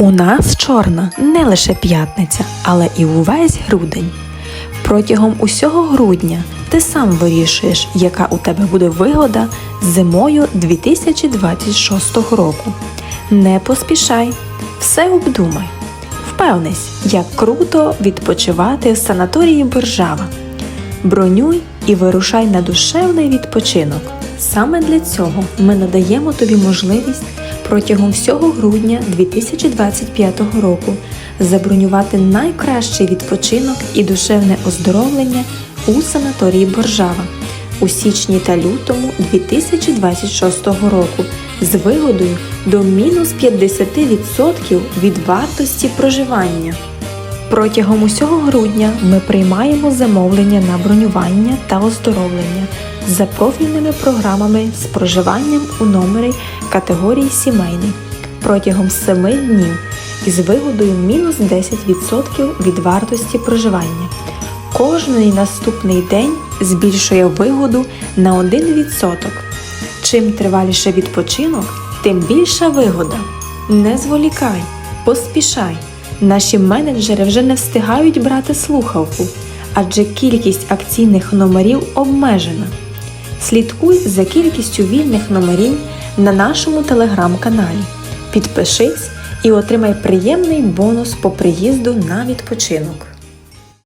У нас чорна не лише п'ятниця, але і увесь грудень. Протягом усього грудня ти сам вирішуєш, яка у тебе буде вигода зимою 2026 року. Не поспішай, все обдумай. Впевнись, як круто відпочивати в санаторії Боржава. Бронюй і вирушай на душевний відпочинок. Саме для цього ми надаємо тобі можливість протягом всього грудня 2025 року забронювати найкращий відпочинок і душевне оздоровлення у санаторії Боржава у січні та лютому 2026 року з вигодою до мінус 50% від вартості проживання. Протягом усього грудня ми приймаємо замовлення на бронювання та оздоровлення за профільними програмами з проживанням у номері категорії сімейний протягом 7 днів із вигодою мінус 10% від вартості проживання. Кожний наступний день збільшує вигоду на 1%. Чим триваліше відпочинок, тим більша вигода. Не зволікай, поспішай. Наші менеджери вже не встигають брати слухавку, адже кількість акційних номерів обмежена. Слідкуй за кількістю вільних номерів на нашому телеграм-каналі. Підпишись і отримай приємний бонус по приїзду на відпочинок.